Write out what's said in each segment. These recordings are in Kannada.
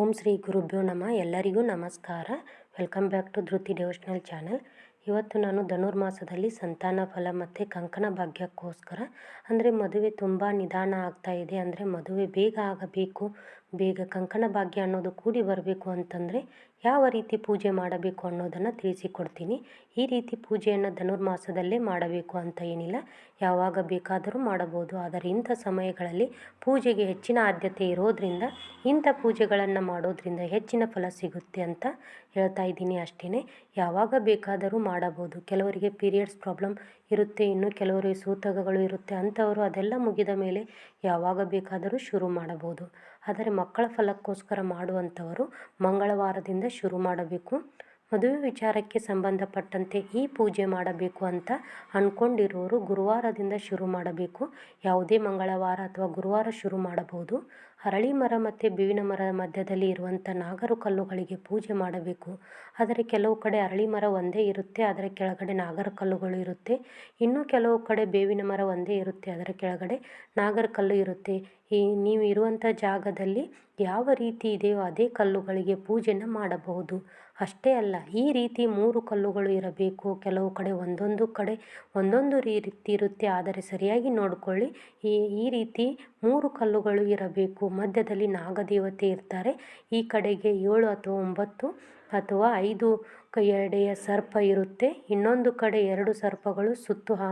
ಓಂ ಶ್ರೀ ಗುರುಭ್ಯೋ ನಮ. ಎಲ್ಲರಿಗೂ ನಮಸ್ಕಾರ. Welcome back to Dhriti devotional channel. ಇವತ್ತು ನಾನು ಧನುರ್ಮಾಸದಲ್ಲಿ ಸಂತಾನ ಫಲ ಮತ್ತು ಕಂಕಣ ಭಾಗ್ಯಕ್ಕೋಸ್ಕರ, ಅಂದರೆ ಮದುವೆ ತುಂಬ ನಿಧಾನ ಆಗ್ತಾ ಇದೆ, ಅಂದರೆ ಮದುವೆ ಬೇಗ ಆಗಬೇಕು ಬೇಗ ಕಂಕಣ ಭಾಗ್ಯ ಅನ್ನೋದು ಕೂಡಿ ಬರಬೇಕು ಅಂತಂದರೆ ಯಾವ ರೀತಿ ಪೂಜೆ ಮಾಡಬೇಕು ಅನ್ನೋದನ್ನು ತಿಳಿಸಿಕೊಡ್ತೀನಿ. ಈ ರೀತಿ ಪೂಜೆಯನ್ನು ಧನುರ್ಮಾಸದಲ್ಲೇ ಮಾಡಬೇಕು ಅಂತ ಏನಿಲ್ಲ. ಯಾವಾಗ ಬೇಕಾದರೂ ಮಾಡಬಹುದು. ಆದರೆ ಇಂಥ ಸಮಯಗಳಲ್ಲಿ ಪೂಜೆಗೆ ಹೆಚ್ಚಿನ ಆದ್ಯತೆ ಇರೋದರಿಂದ, ಇಂಥ ಪೂಜೆಗಳನ್ನು ಮಾಡೋದ್ರಿಂದ ಹೆಚ್ಚಿನ ಫಲ ಸಿಗುತ್ತೆ ಅಂತ ಹೇಳ್ತಾ ಇದ್ದೀನಿ ಅಷ್ಟೇ ಯಾವಾಗ ಬೇಕಾದರೂ ಮಾಡಬಹುದು. ಕೆಲವರಿಗೆ ಪೀರಿಯಡ್ಸ್ ಪ್ರಾಬ್ಲಮ್ ಇರುತ್ತೆ, ಇನ್ನು ಕೆಲವರಿಗೆ ಸೂತಕಗಳು ಇರುತ್ತೆ, ಅಂಥವರು ಅದೆಲ್ಲ ಮುಗಿದ ಮೇಲೆ ಯಾವಾಗ ಬೇಕಾದರೂ ಶುರು ಮಾಡಬಹುದು. ಆದರೆ ಮಕ್ಕಳ ಫಲಕ್ಕೋಸ್ಕರ ಮಾಡುವಂಥವರು ಮಂಗಳವಾರದಿಂದ ಶುರು ಮಾಡಬೇಕು. ಮದುವೆ ವಿಚಾರಕ್ಕೆ ಸಂಬಂಧಪಟ್ಟಂತೆ ಈ ಪೂಜೆ ಮಾಡಬೇಕು ಅಂತ ಅಂದ್ಕೊಂಡಿರೋರು ಗುರುವಾರದಿಂದ ಶುರು ಮಾಡಬೇಕು. ಯಾವುದೇ ಮಂಗಳವಾರ ಅಥವಾ ಗುರುವಾರ ಶುರು ಮಾಡಬಹುದು. ಅರಳಿ ಮರ ಮತ್ತು ಬೇವಿನ ಮರದ ಮಧ್ಯದಲ್ಲಿ ಇರುವಂಥ ನಾಗರು ಕಲ್ಲುಗಳಿಗೆ ಪೂಜೆ ಮಾಡಬೇಕು. ಆದರೆ ಕೆಲವು ಕಡೆ ಅರಳಿ ಮರ ಒಂದೇ ಇರುತ್ತೆ ಅದರ ಕೆಳಗಡೆ ನಾಗರ ಕಲ್ಲುಗಳು ಇರುತ್ತೆ. ಇನ್ನು ಕೆಲವು ಕಡೆ ಬೇವಿನ ಮರ ಒಂದೇ ಇರುತ್ತೆ ಅದರ ಕೆಳಗಡೆ ನಾಗರ ಕಲ್ಲು ಇರುತ್ತೆ. ಈ ನೀವು ಇರುವಂಥ ಜಾಗದಲ್ಲಿ ಯಾವ ರೀತಿ ಇದೆಯೋ ಅದೇ ಕಲ್ಲುಗಳಿಗೆ ಪೂಜೆನ ಮಾಡಬಹುದು. ಅಷ್ಟೇ ಅಲ್ಲ, ಈ ರೀತಿ ಮೂರು ಕಲ್ಲುಗಳು ಇರಬೇಕು. ಕೆಲವು ಕಡೆ ಒಂದೊಂದು ಕಡೆ ಒಂದೊಂದು ರೀತಿ ಇರುತ್ತೆ. ಆದರೆ ಸರಿಯಾಗಿ ನೋಡಿಕೊಳ್ಳಿ. ಈ ಈ ರೀತಿ ಮೂರು ಕಲ್ಲುಗಳು ಇರಬೇಕು. ಮಧ್ಯದಲ್ಲಿ ನಾಗದೇವತೆ ಇರ್ತಾರೆ. ಈ ಕಡೆಗೆ ಏಳು ಅಥವಾ ಒಂಬತ್ತು ಅಥವಾ ಐದು ಎಡೆಯ ಸರ್ಪ ಇರುತ್ತೆ. ಇನ್ನೊಂದು ಕಡೆ ಎರಡು ಸರ್ಪಗಳು ಸುತ್ತು ಹಾ,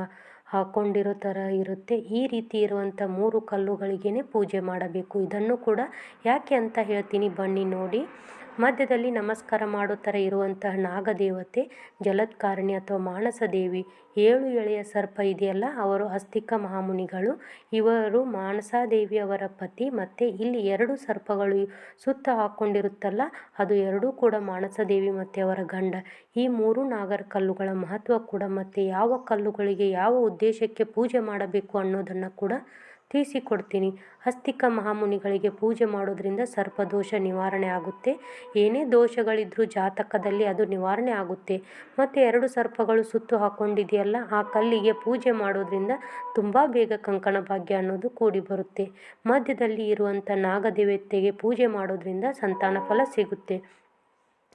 ಹಾಕೊಂಡಿರೋ ಥರ ಇರುತ್ತೆ. ಈ ರೀತಿ ಇರುವಂಥ ಮೂರು ಕಲ್ಲುಗಳಿಗೇ ಪೂಜೆ ಮಾಡಬೇಕು. ಇದನ್ನು ಕೂಡ ಯಾಕೆ ಅಂತ ಹೇಳ್ತೀನಿ ಬನ್ನಿ ನೋಡಿ. ಮಧ್ಯದಲ್ಲಿ ನಮಸ್ಕಾರ ಮಾಡೋ ಥರ ಇರುವಂತಹ ನಾಗದೇವತೆ, ಜಲತ್ಕಾರಣಿ ಅಥವಾ ಮಾನಸ ದೇವಿ ಏಳು ಎಳೆಯ ಸರ್ಪ ಇದೆಯಲ್ಲ, ಅವರು ಅಸ್ತಿಕ ಮಹಾಮುನಿಗಳು. ಇವರು ಮಾನಸಾದೇವಿ ಅವರ ಪತಿ, ಮತ್ತು ಇಲ್ಲಿ ಎರಡು ಸರ್ಪಗಳು ಸುತ್ತ ಹಾಕ್ಕೊಂಡಿರುತ್ತಲ್ಲ ಅದು ಎರಡೂ ಕೂಡ ಮಾನಸದೇವಿ ಮತ್ತು ಅವರ ಗಂಡ. ಈ ಮೂರು ನಾಗರ ಕಲ್ಲುಗಳ ಮಹತ್ವ ಕೂಡ, ಮತ್ತು ಯಾವ ಕಲ್ಲುಗಳಿಗೆ ಯಾವ ಉದ್ದೇಶಕ್ಕೆ ಪೂಜೆ ಮಾಡಬೇಕು ಅನ್ನೋದನ್ನು ಕೂಡ ತಿಳಿಸಿಕೊಡ್ತೀನಿ ಹಸ್ತಿಕ ಮಹಾಮುನಿಗಳಿಗೆ ಪೂಜೆ ಮಾಡೋದ್ರಿಂದ ಸರ್ಪದೋಷ ನಿವಾರಣೆ ಆಗುತ್ತೆ. ಏನೇ ದೋಷಗಳಿದ್ದರೂ ಜಾತಕದಲ್ಲಿ ಅದು ನಿವಾರಣೆ ಆಗುತ್ತೆ. ಮತ್ತು ಎರಡು ಸರ್ಪಗಳು ಸುತ್ತು ಹಾಕ್ಕೊಂಡಿದೆಯಲ್ಲ ಆ ಕಲ್ಲಿಗೆ ಪೂಜೆ ಮಾಡೋದ್ರಿಂದ ತುಂಬ ಬೇಗ ಕಂಕಣ ಭಾಗ್ಯ ಅನ್ನೋದು ಕೂಡಿ ಬರುತ್ತೆ. ಮಧ್ಯದಲ್ಲಿ ಇರುವಂಥ ನಾಗದೇವತೆಗೆ ಪೂಜೆ ಮಾಡೋದ್ರಿಂದ ಸಂತಾನ ಫಲ ಸಿಗುತ್ತೆ.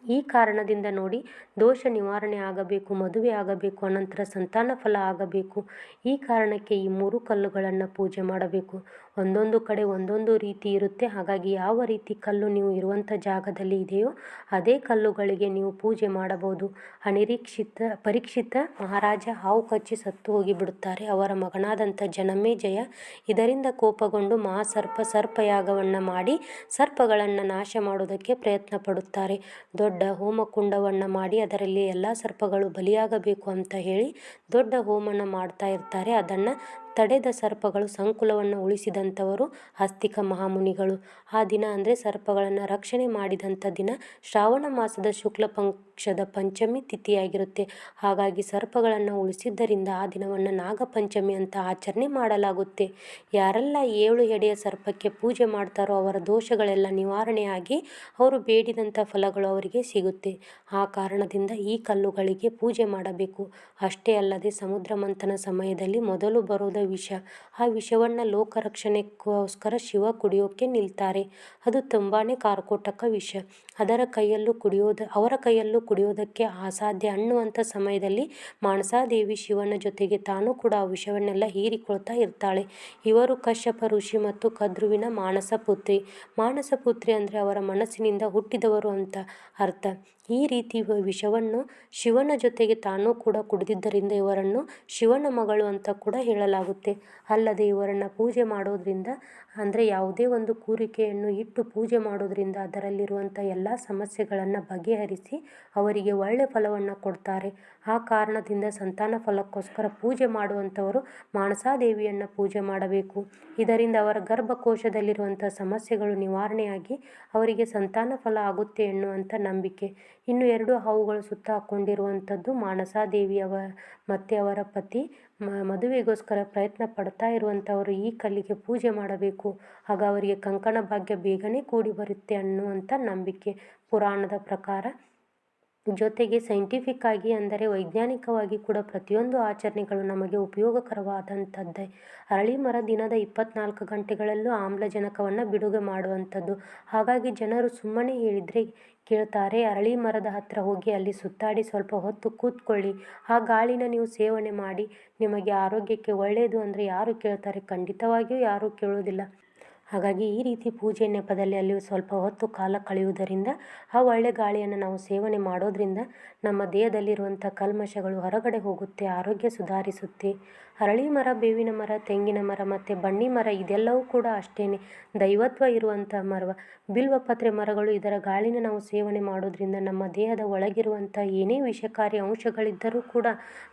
ಈ ಕಾರಣದಿಂದ ನೋಡಿ ದೋಷ ನಿವಾರಣೆ ಆಗಬೇಕು, ಮದುವೆ ಆಗಬೇಕು, ಅನಂತರ ಸಂತಾನ ಫಲ ಆಗಬೇಕು. ಈ ಕಾರಣಕ್ಕೆ ಈ ಮೂರು ಕಲ್ಲುಗಳನ್ನು ಪೂಜೆ ಮಾಡಬೇಕು. ಒಂದೊಂದು ಕಡೆ ಒಂದೊಂದು ರೀತಿ ಇರುತ್ತೆ. ಹಾಗಾಗಿ ಯಾವ ರೀತಿ ಕಲ್ಲು ನೀವು ಇರುವಂಥ ಜಾಗದಲ್ಲಿ ಇದೆಯೋ ಅದೇ ಕಲ್ಲುಗಳಿಗೆ ನೀವು ಪೂಜೆ ಮಾಡಬಹುದು. ಅನಿರೀಕ್ಷಿತ, ಪರೀಕ್ಷಿತ ಮಹಾರಾಜ ಹಾವು ಕಚ್ಚಿ ಸತ್ತು ಹೋಗಿಬಿಡುತ್ತಾರೆ ಅವರ ಮಗನಾದಂಥ ಜನಮೇ ಜಯ. ಇದರಿಂದ ಕೋಪಗೊಂಡು ಮಹಾಸರ್ಪ ಸರ್ಪಯಾಗವನ್ನು ಮಾಡಿ ಸರ್ಪಗಳನ್ನು ನಾಶ ಮಾಡೋದಕ್ಕೆ ಪ್ರಯತ್ನ ಪಡುತ್ತಾರೆ. ದೊಡ್ಡ ಹೋಮಕುಂಡವನ್ನು ಮಾಡಿ ಅದರಲ್ಲಿ ಎಲ್ಲ ಸರ್ಪಗಳು ಬಲಿಯಾಗಬೇಕು ಅಂತ ಹೇಳಿ ದೊಡ್ಡ ಹೋಮನ ಮಾಡ್ತಾ ಇರ್ತಾರೆ. ಅದನ್ನು ತಡೆದ ಸರ್ಪಗಳು ಸಂಕುಲವನ್ನು ಉಳಿಸಿದಂಥವರು ಆಸ್ತಿಕ ಮಹಾಮುನಿಗಳು. ಆ ದಿನ ಅಂದರೆ ಸರ್ಪಗಳನ್ನು ರಕ್ಷಣೆ ಮಾಡಿದಂಥ ದಿನ ಶ್ರಾವಣ ಮಾಸದ ಶುಕ್ಲ ಪಕ್ಷದ ಪಂಚಮಿ ತಿಥಿಯಾಗಿರುತ್ತೆ. ಹಾಗಾಗಿ ಸರ್ಪಗಳನ್ನು ಉಳಿಸಿದ್ದರಿಂದ ಆ ದಿನವನ್ನು ನಾಗಪಂಚಮಿ ಅಂತ ಆಚರಣೆ ಮಾಡಲಾಗುತ್ತೆ. ಯಾರೆಲ್ಲ ಏಳು ಎಡೆಯ ಸರ್ಪಕ್ಕೆ ಪೂಜೆ ಮಾಡ್ತಾರೋ ಅವರ ದೋಷಗಳೆಲ್ಲ ನಿವಾರಣೆಯಾಗಿ ಅವರು ಬೇಡಿದಂಥ ಫಲಗಳು ಅವರಿಗೆ ಸಿಗುತ್ತೆ. ಆ ಕಾರಣದಿಂದ ಈ ಕಲ್ಲುಗಳಿಗೆ ಪೂಜೆ ಮಾಡಬೇಕು. ಅಷ್ಟೇ ಅಲ್ಲದೆ ಸಮುದ್ರ ಮಂಥನ ಸಮಯದಲ್ಲಿ ಮೊದಲು ಬರೋದ ವಿಷ. ಆ ವಿಷವನ್ನು ಲೋಕರಕ್ಷಣೆಗೋಸ್ಕರ ಶಿವ ಕುಡಿಯೋಕ್ಕೆ ನಿಲ್ತಾರೆ. ಅದು ತುಂಬಾ ಕಾರ್ಕೋಟಕ ವಿಷ. ಅದರ ಕೈಯಲ್ಲೂ ಕುಡಿಯೋದು, ಅವರ ಕೈಯಲ್ಲೂ ಕುಡಿಯೋದಕ್ಕೆ ಅಸಾಧ್ಯ ಅನ್ನುವಂಥ ಸಮಯದಲ್ಲಿ ಮಾನಸಾದೇವಿ ಶಿವನ ಜೊತೆಗೆ ತಾನು ಕೂಡ ಆ ವಿಷವನ್ನೆಲ್ಲ ಹೀರಿಕೊಳ್ತಾ ಇರ್ತಾಳೆ. ಇವರು ಕಶ್ಯಪ, ಋಷಿ ಮತ್ತು ಕದ್ರುವಿನ ಮಾನಸ ಪುತ್ರಿ ಮಾನಸ ಪುತ್ರಿ ಅಂದರೆ ಅವರ ಮನಸ್ಸಿನಿಂದ ಹುಟ್ಟಿದವರು ಅಂತ ಅರ್ಥ. ಈ ರೀತಿ ವಿಷವನ್ನು ಶಿವನ ಜೊತೆಗೆ ತಾನೂ ಕೂಡ ಕುಡಿದಿದ್ದರಿಂದ ಇವರನ್ನು ಶಿವನ ಮಗಳು ಅಂತ ಕೂಡ ಹೇಳಲಾಗುತ್ತೆ. ಅಲ್ಲದೆ ಇವರನ್ನು ಪೂಜೆ ಮಾಡೋದ್ರಿಂದ, ಅಂದರೆ ಯಾವುದೇ ಒಂದು ಕೂರಿಕೆಯನ್ನು ಇಟ್ಟು ಪೂಜೆ ಮಾಡೋದ್ರಿಂದ ಅದರಲ್ಲಿರುವಂಥ ಎಲ್ಲ ಸಮಸ್ಯೆಗಳನ್ನು ಬಗೆಹರಿಸಿ ಅವರಿಗೆ ಒಳ್ಳೆಯ ಫಲವನ್ನು ಕೊಡ್ತಾರೆ. ಆ ಕಾರಣದಿಂದ ಸಂತಾನ ಫಲಕ್ಕೋಸ್ಕರ ಪೂಜೆ ಮಾಡುವಂಥವರು ಮಾನಸಾದೇವಿಯನ್ನು ಪೂಜೆ ಮಾಡಬೇಕು. ಇದರಿಂದ ಅವರ ಗರ್ಭಕೋಶದಲ್ಲಿರುವಂಥ ಸಮಸ್ಯೆಗಳು ನಿವಾರಣೆಯಾಗಿ ಅವರಿಗೆ ಸಂತಾನ ಫಲ ಆಗುತ್ತೆ ಎನ್ನುವಂಥ ನಂಬಿಕೆ. ಇನ್ನು ಎರಡು ಹಾವುಗಳು ಸುತ್ತ ಹಾಕ್ಕೊಂಡಿರುವಂಥದ್ದು ಮಾನಸಾದೇವಿಯವ ಮತ್ತು ಅವರ ಪತಿ. ಮದುವೆಗೋಸ್ಕರ ಪ್ರಯತ್ನ ಪಡ್ತಾ ಇರುವಂಥವರು ಈ ಕಲ್ಲಿಗೆ ಪೂಜೆ ಮಾಡಬೇಕು. ಆಗ ಅವರಿಗೆ ಕಂಕಣ ಭಾಗ್ಯ ಬೇಗನೆ ಕೂಡಿ ಬರುತ್ತೆ ಅನ್ನುವಂಥ ನಂಬಿಕೆ. ಪುರಾಣದ ಪ್ರಕಾರ ಜೊತೆಗೆ ಸೈಂಟಿಫಿಕ್ ಆಗಿ ಅಂದರೆ ವೈಜ್ಞಾನಿಕವಾಗಿ ಕೂಡ ಪ್ರತಿಯೊಂದು ಆಚರಣೆಗಳು ನಮಗೆ ಉಪಯೋಗಕರವಾದಂಥದ್ದೇ. ಅರಳಿ ಮರ ದಿನದ ಇಪ್ಪತ್ನಾಲ್ಕು ಗಂಟೆಗಳಲ್ಲೂ ಆಮ್ಲಜನಕವನ್ನು ಬಿಡುಗೆ ಮಾಡುವಂಥದ್ದು. ಹಾಗಾಗಿ ಜನರು ಸುಮ್ಮನೆ ಹೇಳಿದರೆ ಕೇಳ್ತಾರೆ, ಅರಳಿ ಮರದ ಹತ್ತಿರ ಹೋಗಿ ಅಲ್ಲಿ ಸುತ್ತಾಡಿ ಸ್ವಲ್ಪ ಹೊತ್ತು ಕೂತ್ಕೊಳ್ಳಿ. ಆ ಗಾಳಿನ ನೀವು ಸೇವನೆ ಮಾಡಿ, ನಿಮಗೆ ಆರೋಗ್ಯಕ್ಕೆ ಒಳ್ಳೆಯದು ಅಂದರೆ ಯಾರು ಕೇಳ್ತಾರೆ? ಖಂಡಿತವಾಗಿಯೂ ಯಾರೂ ಕೇಳೋದಿಲ್ಲ. ಹಾಗಾಗಿ ಈ ರೀತಿ ಪೂಜೆ ನೆಪದಲ್ಲಿ ಅಲ್ಲಿ ಸ್ವಲ್ಪ ಹೊತ್ತು ಕಾಲ ಕಳೆಯುವುದರಿಂದ ಆ ಒಳ್ಳೆ ಗಾಳಿಯನ್ನು ನಾವು ಸೇವನೆ ಮಾಡೋದರಿಂದ ನಮ್ಮ ದೇಹದಲ್ಲಿರುವಂಥ ಕಲ್ಮಶಗಳು ಹೊರಗಡೆ ಹೋಗುತ್ತೆ, ಆರೋಗ್ಯ ಸುಧಾರಿಸುತ್ತೆ. ಅರಳಿ ಮರ, ಬೇವಿನ ಮರ, ತೆಂಗಿನ ಮರ ಮತ್ತು ಬನ್ನಿ ಮರ ಇದೆಲ್ಲವೂ ಕೂಡ ಅಷ್ಟೇ ದೈವತ್ವ ಇರುವಂಥ ಮರ ಬಿಲ್ವಪತ್ರೆ ಮರಗಳು ಇದರ ಗಾಳಿನ ನಾವು ಸೇವನೆ ಮಾಡೋದ್ರಿಂದ ನಮ್ಮ ದೇಹದ ಒಳಗಿರುವಂಥ ಏನೇ ವಿಷಕಾರಿ ಅಂಶಗಳಿದ್ದರೂ ಕೂಡ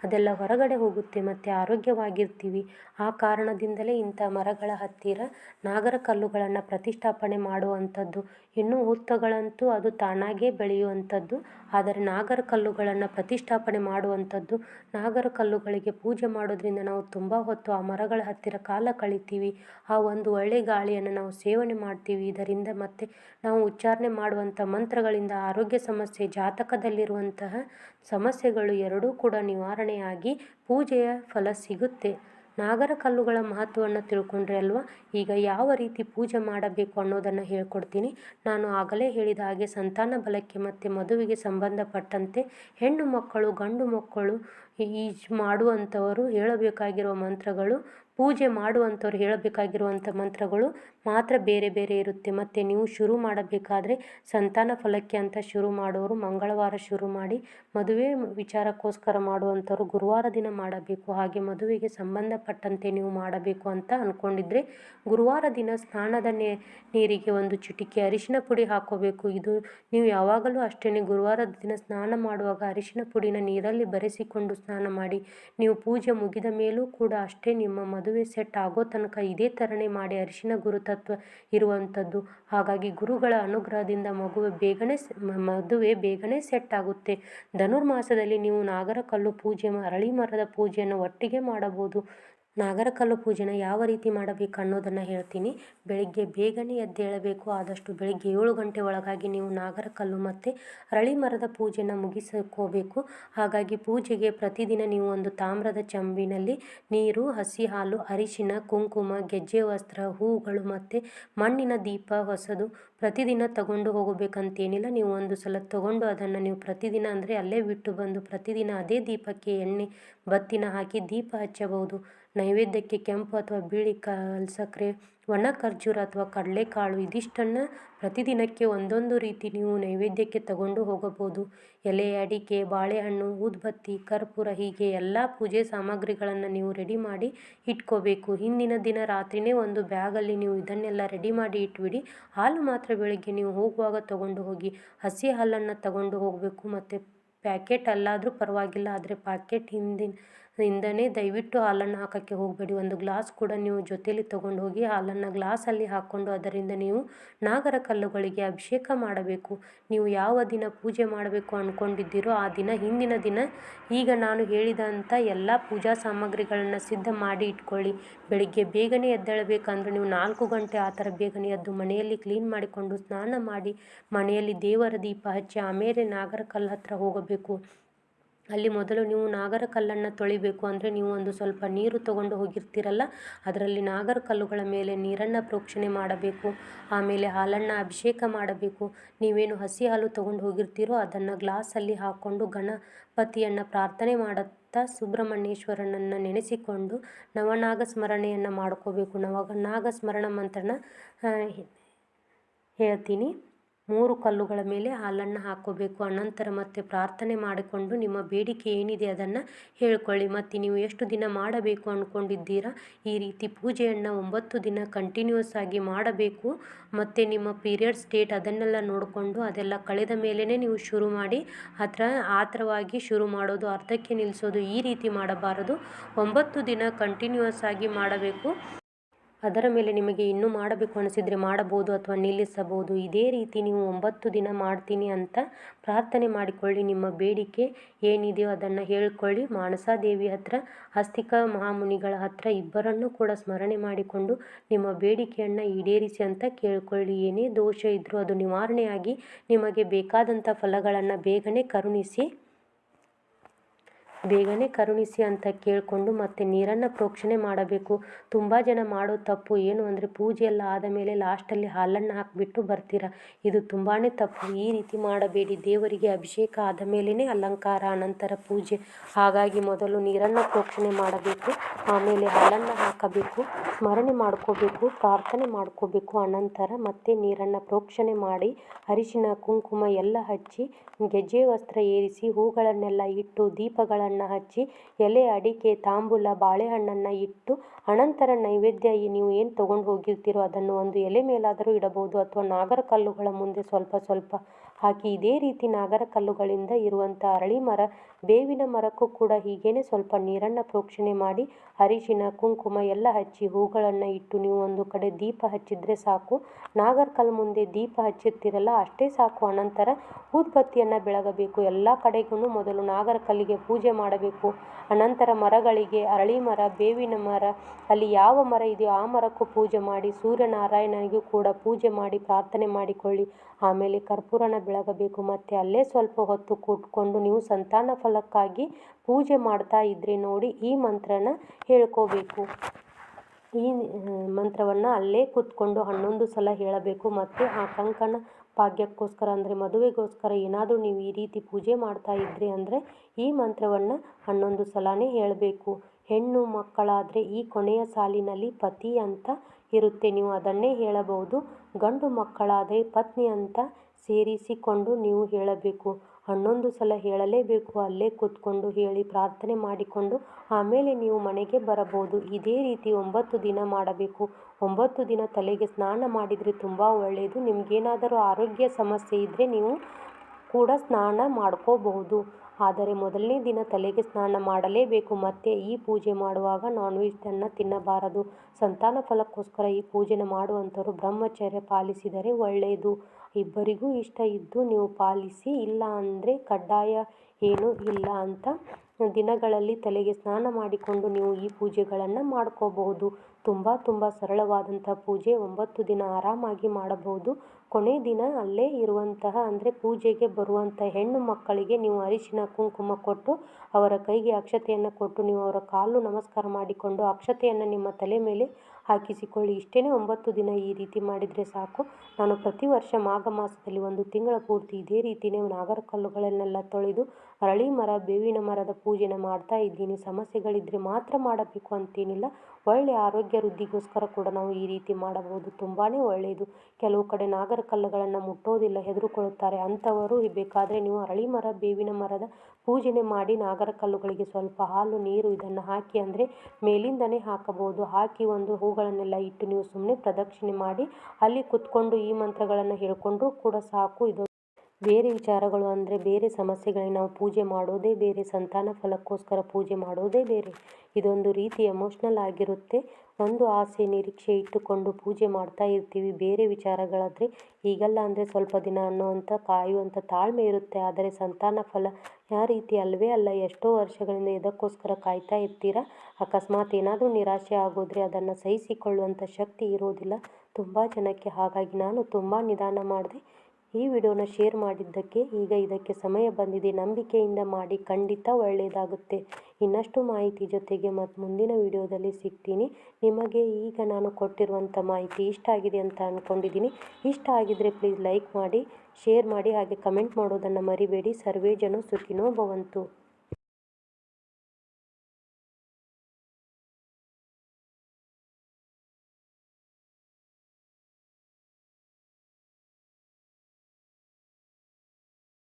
ಅದೆಲ್ಲ ಹೊರಗಡೆ ಹೋಗುತ್ತೆ ಮತ್ತು ಆರೋಗ್ಯವಾಗಿರ್ತೀವಿ. ಆ ಕಾರಣದಿಂದಲೇ ಇಂಥ ಮರಗಳ ಹತ್ತಿರ ನಾಗರ ಕಲ್ಲುಗಳನ್ನು ಪ್ರತಿಷ್ಠಾಪನೆ ಮಾಡುವಂಥದ್ದು. ಇನ್ನು ಹುತ್ತಗಳಂತೂ ಅದು ತಾನಾಗೇ ಬೆಳೆಯುವಂಥದ್ದು. ಆದರೆ ನಾಗರ ಕಲ್ಲುಗಳನ್ನು ಪ್ರತಿಷ್ಠಾಪನೆ ಮಾಡುವಂಥದ್ದು ನಾಗರ ಕಲ್ಲುಗಳಿಗೆ ಪೂಜೆ ಮಾಡೋದ್ರಿಂದ ನಾವು ತುಂಬ ಹೊತ್ತು ಆ ಮರಗಳ ಹತ್ತಿರ ಕಾಲ ಕಳಿತೀವಿ. ಆ ಒಂದು ಒಳ್ಳೆ ಗಾಳಿಯನ್ನು ನಾವು ಸೇವನೆ ಮಾಡ್ತೀವಿ. ಇದರಿಂದ ಮತ್ತೆ ನಾವು ಉಚ್ಚಾರಣೆ ಮಾಡುವಂಥ ಮಂತ್ರಗಳಿಂದ ಆರೋಗ್ಯ ಸಮಸ್ಯೆ, ಜಾತಕದಲ್ಲಿರುವಂತಹ ಸಮಸ್ಯೆಗಳು ಎರಡೂ ಕೂಡ ನಿವಾರಣೆಯಾಗಿ ಪೂಜೆಯ ಫಲ ಸಿಗುತ್ತೆ. ನಾಗರ ಕಲ್ಲುಗಳ ಮಹತ್ವವನ್ನು ತಿಳ್ಕೊಂಡ್ರೆ ಅಲ್ವಾ? ಈಗ ಯಾವ ರೀತಿ ಪೂಜೆ ಮಾಡಬೇಕು ಅನ್ನೋದನ್ನು ಹೇಳ್ಕೊಡ್ತೀನಿ. ನಾನು ಆಗಲೇ ಹೇಳಿದ ಹಾಗೆ ಸಂತಾನ ಬಲಕ್ಕೆ ಮತ್ತು ಮದುವೆಗೆ ಸಂಬಂಧಪಟ್ಟಂತೆ ಹೆಣ್ಣು ಮಕ್ಕಳು, ಗಂಡು ಮಕ್ಕಳು ಈ ಮಾಡುವಂಥವರು ಹೇಳಬೇಕಾಗಿರುವ ಮಂತ್ರಗಳು, ಪೂಜೆ ಮಾಡುವಂಥವ್ರು ಹೇಳಬೇಕಾಗಿರುವಂಥ ಮಂತ್ರಗಳು ಮಾತ್ರ ಬೇರೆ ಬೇರೆ ಇರುತ್ತೆ. ಮತ್ತು ನೀವು ಶುರು ಮಾಡಬೇಕಾದ್ರೆ ಸಂತಾನ ಫಲಕ್ಕೆ ಅಂತ ಶುರು ಮಾಡೋರು ಮಂಗಳವಾರ ಶುರು ಮಾಡಿ, ಮದುವೆ ವಿಚಾರಕ್ಕೋಸ್ಕರ ಮಾಡುವಂಥವ್ರು ಗುರುವಾರ ದಿನ ಮಾಡಬೇಕು. ಹಾಗೆ ಮದುವೆಗೆ ಸಂಬಂಧಪಟ್ಟಂತೆ ನೀವು ಮಾಡಬೇಕು ಅಂತ ಅಂದ್ಕೊಂಡಿದ್ರೆ ಗುರುವಾರ ದಿನ ಸ್ನಾನದ ನೀರಿಗೆ ಒಂದು ಚಿಟಿಕೆ ಅರಿಶಿನ ಪುಡಿ ಹಾಕೋಬೇಕು. ಇದು ನೀವು ಯಾವಾಗಲೂ ಅಷ್ಟೇ ಗುರುವಾರದ ದಿನ ಸ್ನಾನ ಮಾಡುವಾಗ ಅರಿಶಿನ ಪುಡಿನ ನೀರಲ್ಲಿ ಬರೆಸಿಕೊಂಡು ಸ್ನಾನ ಮಾಡಿ, ನೀವು ಪೂಜೆ ಮುಗಿದ ಮೇಲೂ ಕೂಡ ಅಷ್ಟೇ ನಿಮ್ಮ ಮದುವೆ ಸೆಟ್ ಆಗೋ ತನಕ ಇದೇ ಥರನೇ ಮಾಡಿ ಅರಿಶಿನ ಗುರುತತ್ವ ಇರುವಂಥದ್ದು. ಹಾಗಾಗಿ ಗುರುಗಳ ಅನುಗ್ರಹದಿಂದ ಮಗುವೆ ಬೇಗನೆ ಮದುವೆ ಬೇಗನೆ ಸೆಟ್ ಆಗುತ್ತೆ. ಧನುರ್ಮಾಸದಲ್ಲಿ ನೀವು ನಾಗರಕಲ್ಲು ಪೂಜೆ ಅರಳಿ ಮರದ ಪೂಜೆಯನ್ನು ಒಟ್ಟಿಗೆ ಮಾಡಬಹುದು. ನಾಗರಕಲ್ಲು ಪೂಜೆನ ಯಾವ ರೀತಿ ಮಾಡಬೇಕು ಅನ್ನೋದನ್ನು ಹೇಳ್ತೀನಿ. ಬೆಳಿಗ್ಗೆ ಬೇಗನೆ ಎದ್ದೇಳಬೇಕು. ಆದಷ್ಟು ಬೆಳಿಗ್ಗೆ ಏಳು ಗಂಟೆ ಒಳಗಾಗಿ ನೀವು ನಾಗರಕಲ್ಲು ಮತ್ತು ರಳಿ ಮರದ ಪೂಜೆನ ಮುಗಿಸ್ಕೋಬೇಕು. ಹಾಗಾಗಿ ಪೂಜೆಗೆ ಪ್ರತಿದಿನ ನೀವು ಒಂದು ತಾಮ್ರದ ಚಂಬಿನಲ್ಲಿ ನೀರು, ಹಸಿ ಹಾಲು, ಅರಿಶಿನ, ಕುಂಕುಮ, ಗೆಜ್ಜೆ ವಸ್ತ್ರ ಹೂಗಳು ಮತ್ತು ಮಣ್ಣಿನ ದೀಪ, ಹೊಸದು ಪ್ರತಿದಿನ ತಗೊಂಡು ಹೋಗಬೇಕಂತೇನಿಲ್ಲ. ನೀವು ಒಂದು ಸಲ ತಗೊಂಡು ಅದನ್ನು ನೀವು ಪ್ರತಿದಿನ ಅಂದರೆ ಅಲ್ಲೇ ಬಿಟ್ಟು ಬಂದು ಪ್ರತಿದಿನ ಅದೇ ದೀಪಕ್ಕೆ ಎಣ್ಣೆ ಬತ್ತಿನ ಹಾಕಿ ದೀಪ ಹಚ್ಚಬಹುದು. ನೈವೇದ್ಯಕ್ಕೆ ಕೆಂಪು ಅಥವಾ ಬಿಳಿ ಕಲ್ ಸಕ್ಕರೆ ಒಣ ಖರ್ಜೂರ ಅಥವಾ ಕಡಲೆಕಾಳು ಇದಿಷ್ಟನ್ನು ಪ್ರತಿದಿನಕ್ಕೆ ಒಂದೊಂದು ರೀತಿ ನೀವು ನೈವೇದ್ಯಕ್ಕೆ ತಗೊಂಡು ಹೋಗಬಹುದು. ಎಲೆ, ಅಡಿಕೆ, ಬಾಳೆಹಣ್ಣು, ಊದ್ಬತ್ತಿ, ಕರ್ಪೂರ ಹೀಗೆ ಎಲ್ಲ ಪೂಜೆ ಸಾಮಗ್ರಿಗಳನ್ನು ನೀವು ರೆಡಿ ಮಾಡಿ ಇಟ್ಕೋಬೇಕು. ಹಿಂದಿನ ದಿನ ರಾತ್ರಿಯೇ ಒಂದು ಬ್ಯಾಗಲ್ಲಿ ನೀವು ಇದನ್ನೆಲ್ಲ ರೆಡಿ ಮಾಡಿ ಇಟ್ಬಿಡಿ. ಹಾಲು ಮಾತ್ರ ಬೆಳಿಗ್ಗೆ ನೀವು ಹೋಗುವಾಗ ತಗೊಂಡು ಹೋಗಿ, ಹಸಿ ಹಾಲನ್ನು ತಗೊಂಡು ಹೋಗಬೇಕು. ಮತ್ತು ಪ್ಯಾಕೆಟ್ ಅಲ್ಲಾದರೂ ಪರವಾಗಿಲ್ಲ, ಆದರೆ ಪ್ಯಾಕೆಟ್ ಹಿಂದಿನ ಇಂದನೇ ದಯವಿಟ್ಟು ಹಾಲನ್ನು ಹಾಕೋಕ್ಕೆ ಹೋಗಬೇಡಿ. ಒಂದು ಗ್ಲಾಸ್ ಕೂಡ ನೀವು ಜೊತೆಯಲ್ಲಿ ತೊಗೊಂಡು ಹೋಗಿ ಹಾಲನ್ನು ಗ್ಲಾಸಲ್ಲಿ ಹಾಕ್ಕೊಂಡು ಅದರಿಂದ ನೀವು ನಾಗರ ಕಲ್ಲುಗಳಿಗೆ ಅಭಿಷೇಕ ಮಾಡಬೇಕು. ನೀವು ಯಾವ ದಿನ ಪೂಜೆ ಮಾಡಬೇಕು ಅಂದ್ಕೊಂಡಿದ್ದೀರೋ ಆ ದಿನ, ಹಿಂದಿನ ದಿನ ಈಗ ನಾನು ಹೇಳಿದಂಥ ಎಲ್ಲ ಪೂಜಾ ಸಾಮಗ್ರಿಗಳನ್ನು ಸಿದ್ಧ ಮಾಡಿ ಇಟ್ಕೊಳ್ಳಿ. ಬೆಳಿಗ್ಗೆ ಬೇಗನೆ ಎದ್ದೇಳಬೇಕಂದ್ರೆ ನೀವು ನಾಲ್ಕು ಗಂಟೆ ಆ ಥರ ಬೇಗನೆ ಎದ್ದು ಮನೆಯಲ್ಲಿ ಕ್ಲೀನ್ ಮಾಡಿಕೊಂಡು ಸ್ನಾನ ಮಾಡಿ ಮನೆಯಲ್ಲಿ ದೇವರ ದೀಪ ಹಚ್ಚಿ ಆಮೇಲೆ ನಾಗರ ಕಲ್ಲು ಹತ್ರ ಹೋಗಬೇಕು. ಅಲ್ಲಿ ಮೊದಲು ನೀವು ನಾಗರ ಕಲ್ಲನ್ನು ತೊಳಿಬೇಕು ಅಂದರೆ ನೀವು ಒಂದು ಸ್ವಲ್ಪ ನೀರು ತಗೊಂಡು ಹೋಗಿರ್ತೀರಲ್ಲ, ಅದರಲ್ಲಿ ನಾಗರ ಕಲ್ಲುಗಳ ಮೇಲೆ ನೀರನ್ನು ಪ್ರೋಕ್ಷಣೆ ಮಾಡಬೇಕು, ಆಮೇಲೆ ಹಾಲನ್ನು ಅಭಿಷೇಕ ಮಾಡಬೇಕು. ನೀವೇನು ಹಸಿ ಹಾಲು ತೊಗೊಂಡು ಹೋಗಿರ್ತೀರೋ ಅದನ್ನು ಗ್ಲಾಸಲ್ಲಿ ಹಾಕ್ಕೊಂಡು ಗಣಪತಿಯನ್ನು ಪ್ರಾರ್ಥನೆ ಮಾಡುತ್ತಾ ಸುಬ್ರಹ್ಮಣ್ಯೇಶ್ವರನನ್ನು ನೆನೆಸಿಕೊಂಡು ನವನಾಗ ಸ್ಮರಣೆಯನ್ನು ಮಾಡ್ಕೋಬೇಕು. ನವ ನಾಗ ಸ್ಮರಣ ಮಂತ್ರನ ಹೇಳ್ತೀನಿ. ಮೂರು ಕಲ್ಲುಗಳ ಮೇಲೆ ಹಾಲನ್ನು ಹಾಕೋಬೇಕು. ಅನಂತರ ಮತ್ತೆ ಪ್ರಾರ್ಥನೆ ಮಾಡಿಕೊಂಡು ನಿಮ್ಮ ಬೇಡಿಕೆ ಏನಿದೆ ಅದನ್ನು ಹೇಳ್ಕೊಳ್ಳಿ. ಮತ್ತು ನೀವು ಎಷ್ಟು ದಿನ ಮಾಡಬೇಕು ಅಂದ್ಕೊಂಡಿದ್ದೀರಾ ಈ ರೀತಿ ಪೂಜೆಯನ್ನು ಒಂಬತ್ತು ದಿನ ಕಂಟಿನ್ಯೂಸ್ ಆಗಿ ಮಾಡಬೇಕು. ಮತ್ತು ನಿಮ್ಮ ಪೀರಿಯಡ್ಸ್ ಡೇಟ್ ಅದನ್ನೆಲ್ಲ ನೋಡಿಕೊಂಡು ಅದೆಲ್ಲ ಕಳೆದ ಮೇಲೇ ನೀವು ಶುರು ಮಾಡಿ ಹತ್ರ ಆತರವಾಗಿ ಶುರು ಮಾಡೋದು, ಅರ್ಧಕ್ಕೆ ನಿಲ್ಲಿಸೋದು ಈ ರೀತಿ ಮಾಡಬಾರದು. ಒಂಬತ್ತು ದಿನ ಕಂಟಿನ್ಯೂಸ್ ಆಗಿ ಮಾಡಬೇಕು. ಅದರ ಮೇಲೆ ನಿಮಗೆ ಇನ್ನೂ ಮಾಡಬೇಕು ಅನಿಸಿದರೆ ಮಾಡಬಹುದು ಅಥವಾ ನಿಲ್ಲಿಸಬಹುದು. ಇದೇ ರೀತಿ ನೀವು ಒಂಬತ್ತು ದಿನ ಮಾಡ್ತೀನಿ ಅಂತ ಪ್ರಾರ್ಥನೆ ಮಾಡಿಕೊಳ್ಳಿ. ನಿಮ್ಮ ಬೇಡಿಕೆ ಏನಿದೆಯೋ ಅದನ್ನು ಹೇಳ್ಕೊಳ್ಳಿ. ಮಾನಸಾದೇವಿ ಹತ್ರ ಅಸ್ತಿಕ ಮಹಾಮುನಿಗಳ ಹತ್ರ ಇಬ್ಬರನ್ನೂ ಕೂಡ ಸ್ಮರಣೆ ಮಾಡಿಕೊಂಡು ನಿಮ್ಮ ಬೇಡಿಕೆಯನ್ನು ಈಡೇರಿಸಿ ಅಂತ ಕೇಳಿಕೊಳ್ಳಿ. ಏನೇ ದೋಷ ಇದ್ದರೂ ಅದು ನಿವಾರಣೆಯಾಗಿ ನಿಮಗೆ ಬೇಕಾದಂಥ ಫಲಗಳನ್ನು ಬೇಗನೆ ಕರುಣಿಸಿ ಬೇಗನೆ ಕರುಣಿಸಿ ಅಂತ ಕೇಳಿಕೊಂಡು ಮತ್ತು ನೀರನ್ನು ಪ್ರೋಕ್ಷಣೆ ಮಾಡಬೇಕು. ತುಂಬ ಜನ ಮಾಡೋ ತಪ್ಪು ಏನು ಅಂದರೆ ಪೂಜೆ ಎಲ್ಲ ಆದ ಮೇಲೆ ಲಾಸ್ಟಲ್ಲಿ ಹಾಲನ್ನು ಹಾಕಿಬಿಟ್ಟು ಬರ್ತೀರ? ಇದು ತುಂಬಾ ತಪ್ಪು. ಈ ರೀತಿ ಮಾಡಬೇಡಿ. ದೇವರಿಗೆ ಅಭಿಷೇಕ ಆದ ಮೇಲೇ ಅಲಂಕಾರ, ಅನಂತರ ಪೂಜೆ. ಹಾಗಾಗಿ ಮೊದಲು ನೀರನ್ನು ಪ್ರೋಕ್ಷಣೆ ಮಾಡಬೇಕು. ಆಮೇಲೆ ಹಾಲನ್ನು ಹಾಕಬೇಕು, ಸ್ಮರಣೆ ಮಾಡ್ಕೋಬೇಕು, ಪ್ರಾರ್ಥನೆ ಮಾಡ್ಕೋಬೇಕು. ಅನಂತರ ಮತ್ತೆ ನೀರನ್ನು ಪ್ರೋಕ್ಷಣೆ ಮಾಡಿ ಅರಿಶಿನ ಕುಂಕುಮ ಎಲ್ಲ ಹಚ್ಚಿ ಗೆಜ್ಜೆ ವಸ್ತ್ರ ಏರಿಸಿ ಹೂಗಳನ್ನೆಲ್ಲ ಇಟ್ಟು ದೀಪಗಳನ್ನು ಹಚ್ಚಿ ಎಲೆ ಅಡಿಕೆ ತಾಂಬೂಲ ಬಾಳೆಹಣ್ಣನ್ನ ಇಟ್ಟು ಅನಂತರ ನೈವೇದ್ಯ ಈ ನೀವು ಏನು ತೊಗೊಂಡು ಹೋಗಿರ್ತೀರೋ ಅದನ್ನು ಒಂದು ಎಲೆ ಮೇಲಾದರೂ ಇಡಬಹುದು ಅಥವಾ ನಾಗರ ಕಲ್ಲುಗಳ ಮುಂದೆ ಸ್ವಲ್ಪ ಸ್ವಲ್ಪ ಹಾಕಿ ಇದೇ ರೀತಿ ನಾಗರ ಕಲ್ಲುಗಳಿಂದ ಇರುವಂಥ ಅರಳಿ ಮರ, ಬೇವಿನ ಮರಕ್ಕೂ ಕೂಡ ಹೀಗೇನೆ ಸ್ವಲ್ಪ ನೀರನ್ನು ಪ್ರೋಕ್ಷಣೆ ಮಾಡಿ, ಅರಿಶಿನ, ಕುಂಕುಮ ಎಲ್ಲ ಹಚ್ಚಿ ಹೂಗಳನ್ನು ಇಟ್ಟು ನೀವು ಒಂದು ಕಡೆ ದೀಪ ಹಚ್ಚಿದರೆ ಸಾಕು. ನಾಗರ ಕಲ್ಲು ಮುಂದೆ ದೀಪ ಹಚ್ಚಿರ್ತೀರಲ್ಲ ಅಷ್ಟೇ ಸಾಕು. ಅನಂತರ ಊದ್ಬತ್ತಿಯನ್ನು ಬೆಳಗಬೇಕು. ಎಲ್ಲ ಕಡೆಗೂ ಮೊದಲು ನಾಗರ ಕಲ್ಲಿಗೆ ಪೂಜೆ ಮಾಡಬೇಕು. ಅನಂತರ ಮರಗಳಿಗೆ ಅರಳಿ ಮರ, ಬೇವಿನ ಮರ ಅಲ್ಲಿ ಯಾವ ಮರ ಇದೆಯೋ ಆ ಮರಕ್ಕೂ ಪೂಜೆ ಮಾಡಿ ಸೂರ್ಯನಾರಾಯಣನಿಗೂ ಕೂಡ ಪೂಜೆ ಮಾಡಿ ಪ್ರಾರ್ಥನೆ ಮಾಡಿಕೊಳ್ಳಿ. ಆಮೇಲೆ ಕರ್ಪೂರನ ಬೆಳಗಬೇಕು. ಮತ್ತು ಅಲ್ಲೇ ಸ್ವಲ್ಪ ಹೊತ್ತು ಕೂತ್ಕೊಂಡು ನೀವು ಸಂತಾನ ಫಲಕ್ಕಾಗಿ ಪೂಜೆ ಮಾಡ್ತಾ ಇದ್ದರೆ ನೋಡಿ ಈ ಮಂತ್ರನ ಹೇಳ್ಕೋಬೇಕು. ಈ ಮಂತ್ರವನ್ನು ಅಲ್ಲೇ ಕೂತ್ಕೊಂಡು ಹನ್ನೊಂದು ಸಲ ಹೇಳಬೇಕು. ಮತ್ತು ಆ ಕಂಕಣ ಭಾಗ್ಯಕ್ಕೋಸ್ಕರ ಅಂದರೆ ಮದುವೆಗೋಸ್ಕರ ಏನಾದರೂ ನೀವು ಈ ರೀತಿ ಪೂಜೆ ಮಾಡ್ತಾ ಇದ್ರಿ ಅಂದರೆ ಈ ಮಂತ್ರವನ್ನು ಹನ್ನೊಂದು ಸಲನೇ ಹೇಳಬೇಕು. ಹೆಣ್ಣು ಮಕ್ಕಳಾದರೆ ಈ ಕೊನೆಯ ಸಾಲಿನಲ್ಲಿ ಪತಿ ಅಂತ ಇರುತ್ತೆ. ನೀವು ಅದನ್ನೇ ಹೇಳಬಹುದು. ಗಂಡು ಮಕ್ಕಳಾದರೆ ಪತ್ನಿ ಅಂತ ಸೇರಿಸಿಕೊಂಡು ನೀವು ಹೇಳಬೇಕು. ಹನ್ನೊಂದು ಸಲ ಹೇಳಲೇಬೇಕು. ಅಲ್ಲೇ ಕೂತ್ಕೊಂಡು ಹೇಳಿ ಪ್ರಾರ್ಥನೆ ಮಾಡಿಕೊಂಡು ಆಮೇಲೆ ನೀವು ಮನೆಗೆ ಬರಬಹುದು. ಇದೇ ರೀತಿ ಒಂಬತ್ತು ದಿನ ಮಾಡಬೇಕು. ಒಂಬತ್ತು ದಿನ ತಲೆಗೆ ಸ್ನಾನ ಮಾಡಿದರೆ ತುಂಬ ಒಳ್ಳೆಯದು ನಿಮಗೇನಾದರೂ ಆರೋಗ್ಯ ಸಮಸ್ಯೆ ಇದ್ದರೆ ನೀವು ಕೂಡ ಸ್ನಾನ ಮಾಡ್ಕೋಬಹುದು. ಆದರೆ ಮೊದಲನೇ ದಿನ ತಲೆಗೆ ಸ್ನಾನ ಮಾಡಲೇಬೇಕು. ಮತ್ತು ಈ ಪೂಜೆ ಮಾಡುವಾಗ ನಾನ್ ವೆಜ್ಜನ್ನು ತಿನ್ನಬಾರದು. ಸಂತಾನ ಫಲಕ್ಕೋಸ್ಕರ ಈ ಪೂಜೆನ ಮಾಡುವಂಥವ್ರು ಬ್ರಹ್ಮಚರ್ಯ ಪಾಲಿಸಿದರೆ ಒಳ್ಳೆಯದು. ಇಬ್ಬರಿಗೂ ಇಷ್ಟ ಇದ್ದು ನೀವು ಪಾಲಿಸಿ, ಇಲ್ಲ ಅಂದರೆ ಕಡ್ಡಾಯ ಏನು ಇಲ್ಲ ಅಂತ ದಿನಗಳಲ್ಲಿ ತಲೆಗೆ ಸ್ನಾನ ಮಾಡಿಕೊಂಡು ನೀವು ಈ ಪೂಜೆಗಳನ್ನು ಮಾಡ್ಕೋಬಹುದು. ತುಂಬ ತುಂಬ ಸರಳವಾದಂಥ ಪೂಜೆ. ಒಂಬತ್ತು ದಿನ ಆರಾಮಾಗಿ ಮಾಡಬಹುದು. ಕೊನೆ ದಿನ ಅಲ್ಲೇ ಇರುವಂತಹ, ಅಂದರೆ ಪೂಜೆಗೆ ಬರುವಂಥ ಹೆಣ್ಣು ಮಕ್ಕಳಿಗೆ ನೀವು ಅರಿಶಿನ, ಕುಂಕುಮ ಕೊಟ್ಟು ಅವರ ಕೈಗೆ ಅಕ್ಷತೆಯನ್ನು ಕೊಟ್ಟು ನೀವು ಅವರ ಕಾಲು ನಮಸ್ಕಾರ ಮಾಡಿಕೊಂಡು ಅಕ್ಷತೆಯನ್ನು ನಿಮ್ಮ ತಲೆ ಮೇಲೆ ಹಾಕಿಸಿಕೊಳ್ಳಿ. ಇಷ್ಟೇ ಒಂಬತ್ತು ದಿನ ಈ ರೀತಿ ಮಾಡಿದರೆ ಸಾಕು. ನಾನು ಪ್ರತಿ ವರ್ಷ ಮಾಘ ಮಾಸದಲ್ಲಿ ಒಂದು ತಿಂಗಳ ಪೂರ್ತಿ ಇದೇ ರೀತಿಯೇ ನಾಗರ ಕಲ್ಲುಗಳನ್ನೆಲ್ಲ ತೊಳೆದು ಅರಳಿ ಮರ, ಬೇವಿನ ಮರದ ಪೂಜೆನ ಮಾಡ್ತಾ ಇದ್ದೀನಿ. ಸಮಸ್ಯೆಗಳಿದ್ದರೆ ಮಾತ್ರ ಮಾಡಬೇಕು ಅಂತೇನಿಲ್ಲ. ಒಳ್ಳೆಯ ಆರೋಗ್ಯ ವೃದ್ಧಿಗೋಸ್ಕರ ಕೂಡ ನಾವು ಈ ರೀತಿ ಮಾಡಬಹುದು. ತುಂಬಾ ಒಳ್ಳೆಯದು. ಕೆಲವು ಕಡೆ ನಾಗರ ಕಲ್ಲುಗಳನ್ನು ಮುಟ್ಟೋದಿಲ್ಲ, ಹೆದರುಕೊಳ್ಳುತ್ತಾರೆ. ಅಂಥವರು ಬೇಕಾದರೆ ನೀವು ಅರಳಿ ಮರ, ಬೇವಿನ ಮರದ ಪೂಜೆ ಮಾಡಿ ನಾಗರ ಕಲ್ಲುಗಳಿಗೆ ಸ್ವಲ್ಪ ಹಾಲು, ನೀರು ಇದನ್ನು ಹಾಕಿ ಅಂದರೆ ಮೇಲಿಂದನೇ ಹಾಕಬಹುದು. ಹಾಕಿ ಒಂದು ಹೂಗಳನ್ನೆಲ್ಲ ಇಟ್ಟು ನೀವು ಸುಮ್ಮನೆ ಪ್ರದಕ್ಷಿಣೆ ಮಾಡಿ ಅಲ್ಲಿ ಕುತ್ಕೊಂಡು ಈ ಮಂತ್ರಗಳನ್ನು ಹೇಳ್ಕೊಂಡ್ರೂ ಕೂಡ ಸಾಕು. ಇದು ಬೇರೆ ವಿಚಾರಗಳು ಅಂದರೆ ಬೇರೆ ಸಮಸ್ಯೆಗಳಿಗೆ ನಾವು ಪೂಜೆ ಮಾಡೋದೇ ಬೇರೆ, ಸಂತಾನ ಫಲಕ್ಕೋಸ್ಕರ ಪೂಜೆ ಮಾಡೋದೇ ಬೇರೆ. ಇದೊಂದು ರೀತಿ ಎಮೋಷ್ನಲ್ ಆಗಿರುತ್ತೆ. ಒಂದು ಆಸೆ, ನಿರೀಕ್ಷೆ ಇಟ್ಟುಕೊಂಡು ಪೂಜೆ ಮಾಡ್ತಾ ಇರ್ತೀವಿ. ಬೇರೆ ವಿಚಾರಗಳಾದರೆ ಈಗಲ್ಲ ಅಂದರೆ ಸ್ವಲ್ಪ ದಿನ ಅನ್ನುವಂಥ ಕಾಯುವಂಥ ತಾಳ್ಮೆ ಇರುತ್ತೆ. ಆದರೆ ಸಂತಾನ ಫಲ ಯಾವ ರೀತಿ ಅಲ್ಲವೇ ಅಲ್ಲ, ಎಷ್ಟೋ ವರ್ಷಗಳಿಂದ ಇದಕ್ಕೋಸ್ಕರ ಕಾಯ್ತಾ ಇರ್ತೀರ? ಅಕಸ್ಮಾತ್ ಏನಾದರೂ ನಿರಾಶೆ ಆಗೋದ್ರೆ ಅದನ್ನು ಸಹಿಸಿಕೊಳ್ಳುವಂಥ ಶಕ್ತಿ ಇರೋದಿಲ್ಲ. ತುಂಬ ಜನಕ್ಕೆ ಹಾಗಾಗಿ ನಾನು ತುಂಬ ನಿಧಾನ ಮಾಡಿದೆ. ಈ ವಿಡಿಯೋನ ಶೇರ್ ಮಾಡಿದ್ದಕ್ಕೆ ಈಗ ಇದಕ್ಕೆ ಸಮಯ ಬಂದಿದೆ. ನಂಬಿಕೆಯಿಂದ ಮಾಡಿ ಖಂಡಿತ ಒಳ್ಳೆಯದಾಗುತ್ತೆ. ಇನ್ನಷ್ಟು ಮಾಹಿತಿ ಜೊತೆಗೆ ಮತ್ತು ಮುಂದಿನ ವಿಡಿಯೋದಲ್ಲಿ ಸಿಗ್ತೀನಿ. ನಿಮಗೆ ಈಗ ನಾನು ಕೊಟ್ಟಿರುವಂಥ ಮಾಹಿತಿ ಇಷ್ಟ ಆಗಿದೆ ಅಂತ ಅಂದ್ಕೊಂಡಿದ್ದೀನಿ ಇಷ್ಟ ಆಗಿದರೆ ಪ್ಲೀಸ್ ಲೈಕ್ ಮಾಡಿ ಶೇರ್ ಮಾಡಿ, ಹಾಗೆ ಕಮೆಂಟ್ ಮಾಡೋದನ್ನು ಮರಿಬೇಡಿ. ಸರ್ವೇ ಜನ ಸುಖಿನೋ ಭವಂತು.